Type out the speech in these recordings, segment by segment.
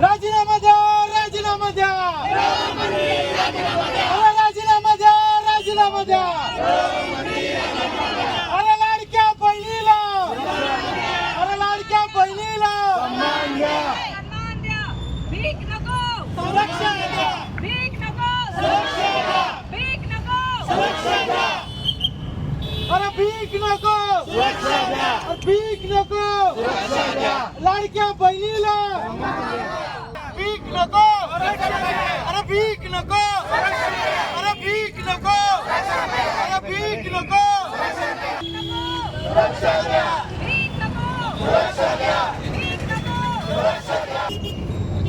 राजीनामा द्या राजीनामा द्या. अरे राजीनामा द्या राजीनामा द्या. अरे लाडक्या बहिणीला. अरे लाडक्या बहिणीला. द्या. संरक्षण द्या. अरे भीक नको. अरे भीक नको. लाडक्या बहिणीला. नको. अरे भीक नको. अरे भीक नको. अरे भीक नको.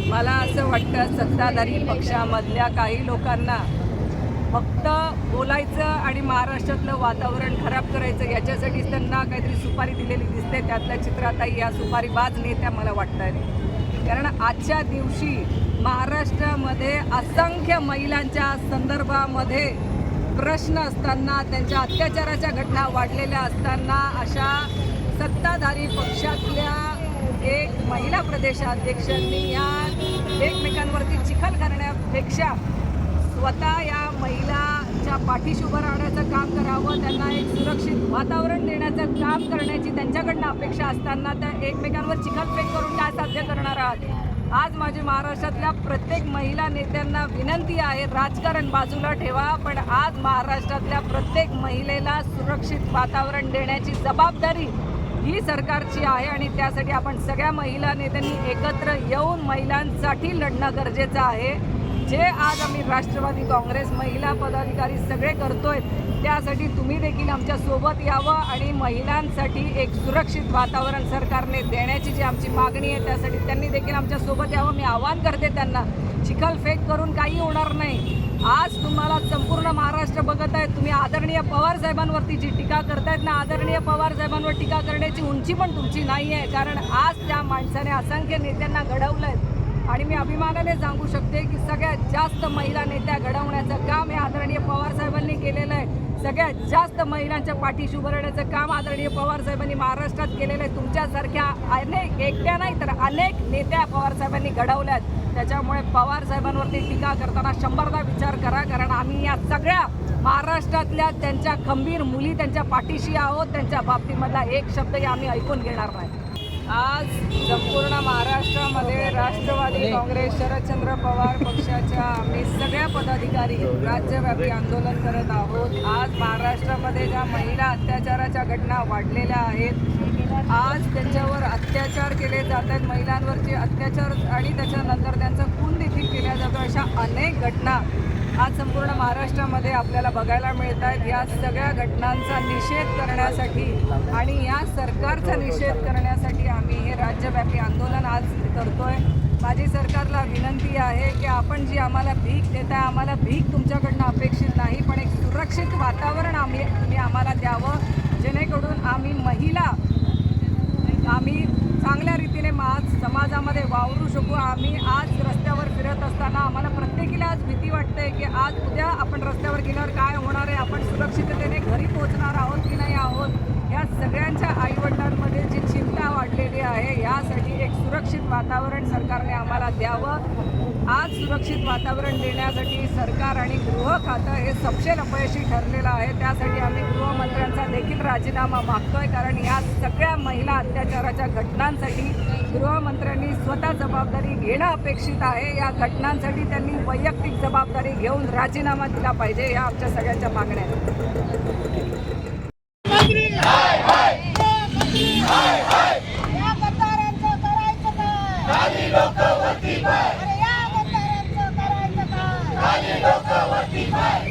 मला असं वाटतं सत्ताधारी पक्षामधल्या काही लोकांना फक्त बोलायचं आणि महाराष्ट्रातलं वातावरण खराब करायचं याच्यासाठीच त्यांना काहीतरी सुपारी दिलेली दिसते. त्यातल्या चित्राताई या सुपारी बाज नेत्या मला वाटत आहेत कारण आजच्या दिवशी महाराष्ट्रामध्ये असंख्य महिलांच्या संदर्भामध्ये प्रश्न असताना त्यांच्या अत्याचाराच्या घटना वाढलेल्या असताना अशा सत्ताधारी पक्षातल्या एक महिला प्रदेशाध्यक्षांनी या एकमेकांवरती चिखल करण्यापेक्षा स्वतः या महिलाच्या पाठीशी उभं राहण्याचं काम करावं त्यांना एक सुरक्षित वातावरण देण्याचं काम करण्याची त्यांच्याकडनं अपेक्षा असताना त्या एकमेकांवर चिखलफेक करून काय साध्य करणार आहात? आज माझी महाराष्ट्रातल्या प्रत्येक महिला नेत्यांना विनंती आहे राजकारण बाजूला ठेवा पण आज महाराष्ट्रातल्या प्रत्येक महिलेला सुरक्षित वातावरण देण्याची जबाबदारी ही सरकारची आहे आणि त्यासाठी आपण सगळ्या महिला नेत्यांनी एकत्र येऊन महिलांसाठी लढणं गरजेचं आहे. जे आज आम्ही राष्ट्रवादी काँग्रेस महिला पदाधिकारी सगळे करतोय त्यासाठी तुम्ही देखील आमच्यासोबत यावं आणि महिलांसाठी एक सुरक्षित वातावरण सरकारने देण्याची जी आमची मागणी आहे त्यासाठी त्यांनी देखील आमच्यासोबत यावं. मी आवाहन करते त्यांना चिखलफेक करून काही होणार नाही. आज तुम्हाला संपूर्ण महाराष्ट्र बघत आहे. तुम्ही आदरणीय पवार साहेबांवरती जी टीका करतायत ना आदरणीय पवार साहेबांवर टीका करण्याची उंची पण तुमची नाही आहे कारण आज त्या माणसाने असंख्य नेत्यांना घडवलं आहे आणि मी अभिमानाने सांगू शकते की सगळ्यात जास्त महिला नेत्या घडवण्याचं काम हे आदरणीय पवार साहेबांनी केलेलं आहे. सगळ्यात जास्त महिलांच्या पाठीशी उभं राहण्याचं काम आदरणीय पवार साहेबांनी महाराष्ट्रात केलेलं आहे. तुमच्यासारख्या अनेक एकट्या नाही तर अनेक नेत्या पवार साहेबांनी घडवल्यात त्याच्यामुळे पवार साहेबांवरती टीका करताना शंभरदा विचार करा कारण आम्ही या सगळ्या महाराष्ट्रातल्या त्यांच्या खंबीर मुली त्यांच्या पाठीशी आहोत. त्यांच्या बाबतीमधला एक शब्दही आम्ही ऐकून घेणार नाही. आज संपूर्ण महाराष्ट्रामध्ये राष्ट्रवादी काँग्रेस शरदचंद्र पवार पक्षाच्या आम्ही सगळ्या पदाधिकारी राज्यव्यापी आंदोलन करत आहोत. आज महाराष्ट्रामध्ये ज्या महिला अत्याचाराच्या घटना वाढलेल्या आहेत आज त्यांच्यावर अत्याचार केले जात आहेत. महिलांवरचे अत्याचार आणि त्याच्यानंतर त्यांचा खून देखील केला जातो. अशा अनेक घटना आज संपूर्ण महाराष्ट्रामध्ये आपल्याला बघायला मिळत आहेत या सगळ्या घटनांचा निषेध करण्यासाठी आणि या सरकारचा निषेध करण्यासाठी आम्ही हे राज्यव्यापी आंदोलन आज करतोय. माझी सरकारला विनंती आहे की आपण जी आम्हाला भीक देताय आम्हाला भीक तुमच्याकडनं अपेक्षित नाही पण एक सुरक्षित वातावरण आम्ही तुम्ही आम्हाला द्यावं. जेणेकरून आम्ही महिला आम्ही चांगल्या रीतीने मा समाजामध्ये वावरू शकू. आम्ही आज रस्त्यावर फिरत असताना आम्हाला प्रत्येकीला आज आहे की आज उद्या आपण रस्त्यावर गेल्यावर काय होणार आहे? आपण सुरक्षिततेने घरी पोहोचणार आहोत की नाही आहोत? या सगळ्यांच्या आईवडिलांमध्ये जी चिंता वाढलेली आहे यासाठी एक सुरक्षित वातावरण सरकारने आम्हाला द्यावं. आज सुरक्षित वातावरण देण्यासाठी सरकार आणि गृह खातं हे सपशेल अपयशी ठरलेलं आहे. त्यासाठी आम्ही गृहमंत्र्यांचा देखील राजीनामा मागतोय कारण या सगळ्या महिला अत्याचाराच्या घटनांसाठी गृहमंत्र्यांनी स्वतः जबाबदारी घेणं अपेक्षित आहे. या घटनांसाठी त्यांनी वैयक्तिक जबाबदारी घेऊन राजीनामा दिला पाहिजे या आमच्या सगळ्यांच्या मागण्या आहेत या गद्दारांचं करायचं काय अरे या गद्दारांचं करायचं काय